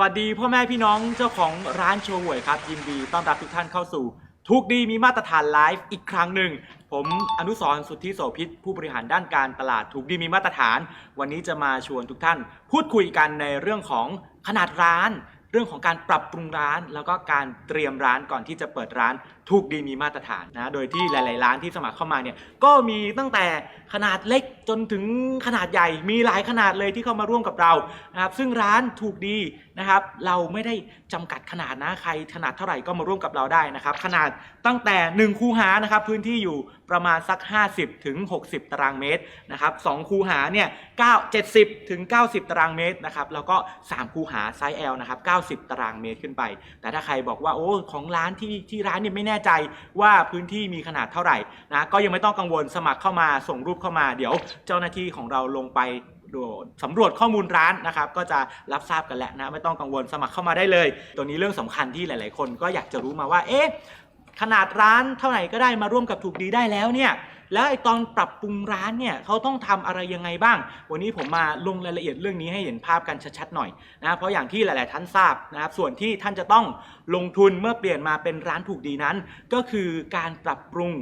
วัสดีพ่อแม่พี่น้องเจ้าของร้านโชว์หวยครับยินดีต้อนรับทุกท่านเข้าสู่ ทุกดีมีมาตรฐานไลฟ์อีกครั้งหนึ่ง ผมอนุสรสุทธิโสพิษผู้บริหารด้านการตลาดถูกดีมีมาตรฐาน วันนี้จะมาชวนทุกท่าน พูดคุยกันในเรื่องของขนาดร้าน เรื่องของการปรับปรุงร้าน แล้วก็การเตรียมร้านก่อนที่จะเปิดร้านถูกดีมีมาตรฐานนะโดยที่หลาย ๆ ร้านที่สมัครเข้ามาเนี่ยก็มีตั้งแต่ขนาดเล็ก จนถึงขนาดใหญ่มีหลายขนาดเลยที่เข้ามาร่วมกับเรานะครับซึ่งร้านถูกดีนะครับ เราไม่ได้จำกัดขนาดนะใครขนาดเท่าไหร่ก็มาร่วมกับเราได้นะครับ ขนาดตั้งแต่ 1 คูหานะครับพื้นที่อยู่ประมาณสัก 50ถึง60 ตารางเมตรนะครับสองคูหาเนี่ย9 70ถึง90 ตารางเมตรนะครับแล้วก็ 3 คูหาไซส์ L นะครับ90 ตารางเมตรขึ้นไป แต่ถ้าใครบอกว่าโอ้ของร้านที่ที่ร้านเนี่ยไม่แน่ใจว่าพื้นที่มีขนาดเท่าไหร่นะก็ยังไม่ต้องกังวลสมัครเข้ามาส่งรูปเข้ามาเดี๋ยวเจ้าหน้าที่ของเราลงไปสำรวจข้อมูลร้านนะครับ ก็จะรับทราบกันแล้วนะไม่ต้องกังวลสมัครเข้ามาได้เลย ตัวนี้เรื่องสำคัญที่หลาย ๆ คนก็อยากจะรู้มาว่าเอ๊ะขนาดร้านเท่าไหร่ก็ได้มาร่วมกับถูกดีได้แล้วเนี่ย แล้วไอตอนปรับปรุงร้านเนี่ยเขาต้องทำอะไรยังไงบ้าง วันนี้ผมมาลงรายละเอียดเรื่องนี้ให้เห็นภาพกันชัดๆหน่อยนะเพราะอย่างที่หลาย ๆ ท่านทราบนะครับส่วนที่ท่านจะต้องลงทุนเมื่อเปลี่ยนมาเป็นร้านถูกดีนั้น ก็คือการปรับปรุง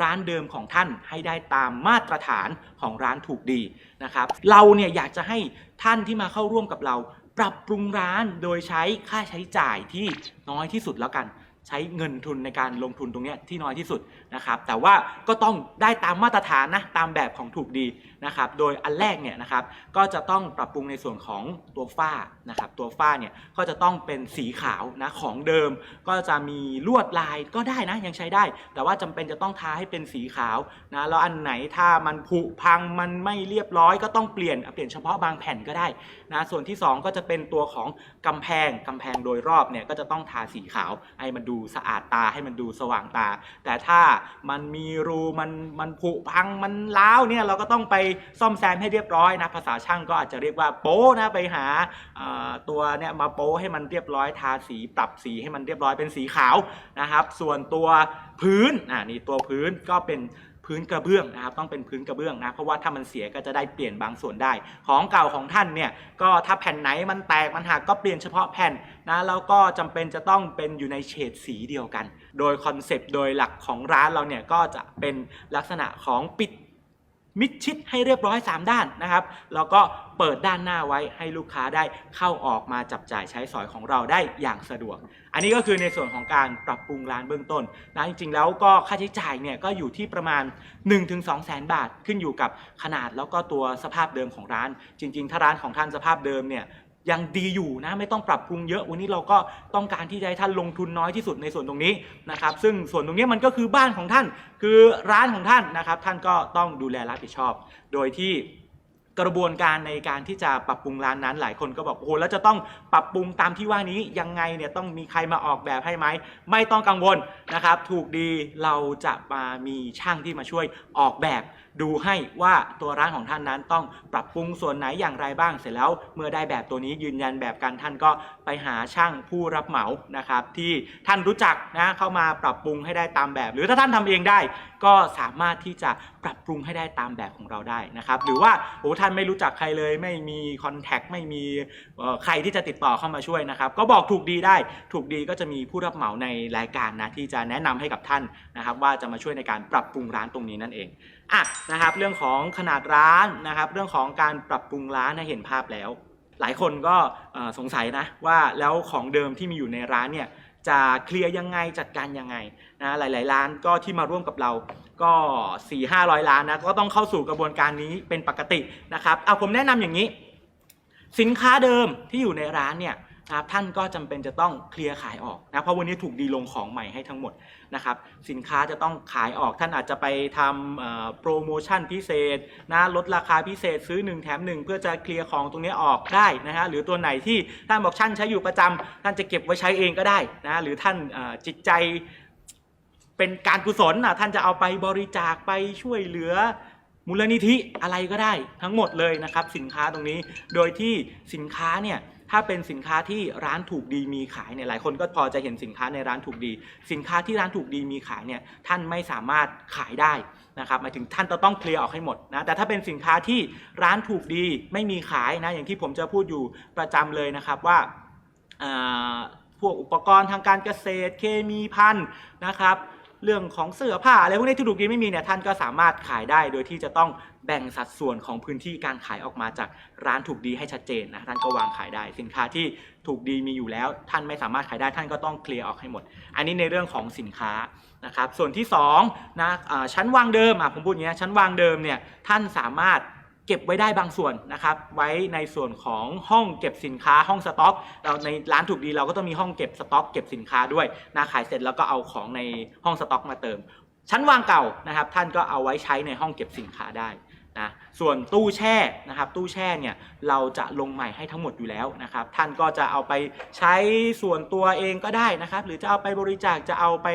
ร้านเดิมของท่านให้ได้ตามมาตรฐานของร้านถูกดีนะครับเราเนี่ยอยากจะให้ท่านที่มาเข้าร่วมกับเรา ปรับปรุงร้านโดยใช้ค่าใช้จ่ายที่น้อยที่สุดแล้วกัน ใช้เงินทุนในการลงทุนตรงนี้ที่น้อยที่สุดนะครับแต่ว่าก็ต้องได้ตามมาตรฐานนะตามแบบของถูกดีนะครับโดยอันแรกเนี่ยนะครับก็จะต้องปรับปรุงในส่วนของตัวฝ้านะครับตัวฝ้าเนี่ยก็จะต้องเป็นสีขาวนะของเดิม ก็จะมีลวดลายก็ได้นะยังใช้ได้ แต่ว่าจำเป็นจะต้องทาให้เป็นสีขาวนะแล้วอันไหนถ้ามันผุพังมันไม่เรียบร้อย ก็ต้องเปลี่ยนเปลี่ยนเฉพาะบางแผ่นก็ได้นะส่วนที่สองก็จะเป็นตัวของกำแพงกำแพงโดยรอบเนี่ยก็จะต้องทาสีขาวให้มันดูสะอาดตาให้มันดูสว่างตา แต่ถ้ามันมีรูมันมันผุพังมันร้าวเนี่ยเราก็ต้องไปซ่อมแซมให้เรียบร้อยนะภาษาช่างก็อาจจะเรียกว่าโป้นะไปหาตัวเนี่ยมาโป้ให้มันเรียบร้อยทาสีปรับสีให้มันเรียบร้อยเป็นสีขาวนะครับ ส่วนตัวพื้นอ่านี่ตัวพื้นก็เป็นพื้นกระเบื้องนะครับต้องเป็นพื้นกระเบื้องนะเพราะว่าถ้ามันเสียก็จะได้เปลี่ยนบางส่วนได้ ของเก่าของท่านเนี่ยก็ถ้าแผ่นไหนมันแตกมันหักก็เปลี่ยนเฉพาะแผ่นนะแล้วก็จำเป็นจะต้องเป็นอยู่ในเฉดสีเดียวกัน โดยคอนเซปต์โดยหลักของร้านเราเนี่ยก็จะเป็นลักษณะของปิด มิดชิดให้เรียบร้อย 3 ด้านนะครับ แล้วก็เปิดด้านหน้าไว้ให้ลูกค้าได้เข้าออกมาจับจ่ายใช้สอยของเราได้อย่างสะดวก อันนี้ก็คือในส่วนของการปรับปรุงร้านเบื้องต้นนะจริงๆ แล้วก็ค่าใช้จ่ายเนี่ยก็อยู่ที่ประมาณ 1-2แสนบาทขึ้นอยู่กับขนาดแล้วก็ตัวสภาพเดิมของร้าน จริง ๆ ถ้าร้านของท่านสภาพเดิมเนี่ย ยังดีอยู่นะไม่ต้องปรับปรุงเยอะวันนี้เราก็ต้องการที่จะให้ท่านลงทุนน้อยที่สุดในส่วนตรงนี้นะครับ ซึ่งส่วนตรงนี้มันก็คือบ้านของท่าน คือร้านของท่านนะครับ ท่านก็ต้องดูแลรับผิดชอบ โดยที่ กระบวนการในการที่จะปรับปรุงร้านนั้น หลายคนก็บอกโอ้โหแล้วจะต้องปรับปรุงตามที่ว่านี้ยังไงเนี่ยต้องมีใครมาออกแบบให้ไหมไม่ต้องกังวลนะครับ ถูกดีเราจะมามีช่างที่มาช่วยออกแบบ ดูให้ว่าตัวร้านของท่านนั้นต้องปรับปรุงส่วนไหนอย่างไรบ้างเสร็จแล้วเมื่อได้แบบตัวนี้ยืนยันแบบกันท่านก็ไปหาช่างผู้รับเหมานะครับ ที่ท่านรู้จักนะเข้ามาปรับปรุงให้ได้ตามแบบ หรือถ้าท่านทำเองได้ ก็สามารถที่จะปรับปรุงให้ได้ตามแบบของเราได้นะครับ หรือว่าโอ้ท่านานไม่รู้จักใครเลย ไม่มีคอนแทคไม่มีใครที่จะติดต่อเข้ามาช่วยนะครับ ก็บอกถูกดีได้ ถูกดีก็จะมีผู้รับเหมาในรายการนะที่จะแนะนำให้กับท่านนะครับ ว่าจะมาช่วยในการปรับปรุงร้านตรงนี้นั่นเองอะนะครับ เรื่องของขนาดร้านนะครับ เรื่องของการปรับปรุงร้านเห็นภาพแล้ว หลายคนก็สงสัยนะว่าแล้วของเดิมที่มีอยู่ในร้านเนี่ย จะเคลียร์ยังไงจัดการยังไงนะหลาย ๆ ร้านก็ที่มาร่วมกับเราก็ 4 5 0 0 ล้านนะก็ต้องเข้าสู่กระบวนการนี้เป็นปกตินะครับเอาผมแนะนำอย่างนี้ สินค้าเดิมที่อยู่ในร้านเนี่ย นะครับท่านก็จำเป็นจะต้องเคลียร์ขายออกนะเพราะวันนี้ถูกดีลงของใหม่ให้ทั้งหมดนะครับสินค้าจะต้องขายออกท่านอาจจะไปทำโปรโมชั่นพิเศษนะลดราคาพิเศษซื้อ 1 แถม 1 เพื่อจะเคลียร์ของตรงนี้ออกได้นะฮะหรือตัวไหนที่ท่านบอกท่านใช้อยู่ประจำท่านจะเก็บไว้ใช้เองก็ได้นะหรือท่านจิตใจเป็นการกุศลนะท่านจะเอาไปบริจาคไปช่วยเหลือมูลนิธิอะไรก็ได้ทั้งหมดเลยนะครับสินค้าตรงนี้โดยที่สินค้าเนี่ย ถ้าเป็นสินค้าที่ร้านถูกดีมีขายเนี่ยหลายคนก็พอจะเห็นสินค้าในร้านถูกดี สินค้าที่ร้านถูกดีมีขายเนี่ยท่านไม่สามารถขายได้นะครับหมายถึงท่านจะต้องเคลียร์ออกให้หมดนะแต่ถ้าเป็นสินค้าที่ร้านถูกดีไม่มีขายนะอย่างที่ผมจะพูดอยู่ประจำเลยนะครับว่าอ่าพวกอุปกรณ์ทางการเกษตรเคมีพันธุ์นะครับ เรื่องของเสื้อผ้าอะไรพวกนี้ที่ถูกดีไม่มีเนี่ยท่านก็สามารถขายได้ โดยที่จะต้องแบ่งสัดส่วนของพื้นที่การขายออกมาจากร้านถูกดีให้ชัดเจนนะท่านก็วางขายได้ สินค้าที่ถูกดีมีอยู่แล้ว ท่านไม่สามารถขายได้ท่านก็ต้องเคลียร์ออกให้หมด อันนี้ในเรื่องของสินค้านะครับส่วนที่2นะอ่าชั้นวางเดิมอะผมพูดอย่างเงี้ชั้นวางเดิมเนี่ยท่านสามารถ เก็บไว้ได้บางส่วนนะครับ ไว้ในส่วนของห้องเก็บสินค้าห้องสต็อก เราในร้านถูกดีเราก็ต้องมีห้องเก็บสต็อก เก็บสินค้าด้วยนะขายเสร็จแล้วก็เอาของในห้องสต็อกมาเติม ชั้นวางเก่านะครับ ท่านก็เอาไว้ใช้ในห้องเก็บสินค้าได้ นะส่วนตู้แช่นะครับตู้แช่เนี่ยเราจะลงใหม่ให้ทั้งหมดอยู่แล้วนะครับท่านก็จะเอาไปใช้ส่วนตัวเองก็ได้นะครับ หรือจะเอาไปบริจาคจะเอาไป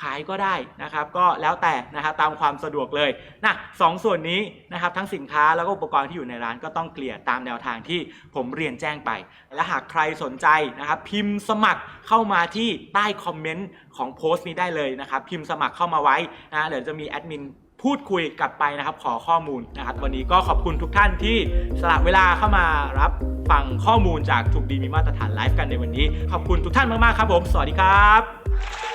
ขายก็ได้นะครับ ก็แล้วแต่นะครับตามความสะดวกเลยนะสองส่วนนี้นะครับทั้งสินค้าแล้วก็อุปกรณ์ที่อยู่ในร้านก็ต้องเกลี่ยตามแนวทางที่ผมเรียนแจ้งไป และหากใครสนใจนะครับพิมพ์สมัครเข้ามาที่ใต้คอมเมนต์ของโพสต์นี้ได้เลยนะครับพิมพ์สมัครเข้ามาไว้นะเดี๋ยวจะมีแอดมิน พูดคุยกลับไปนะครับ ขอข้อมูลนะครับ วันนี้ก็ขอบคุณทุกท่านที่สละเวลาเข้ามารับฟังข้อมูลจากถูกดีมีมาตรฐานไลฟ์กันในวันนี้ ขอบคุณทุกท่านมากๆครับผม สวัสดีครับ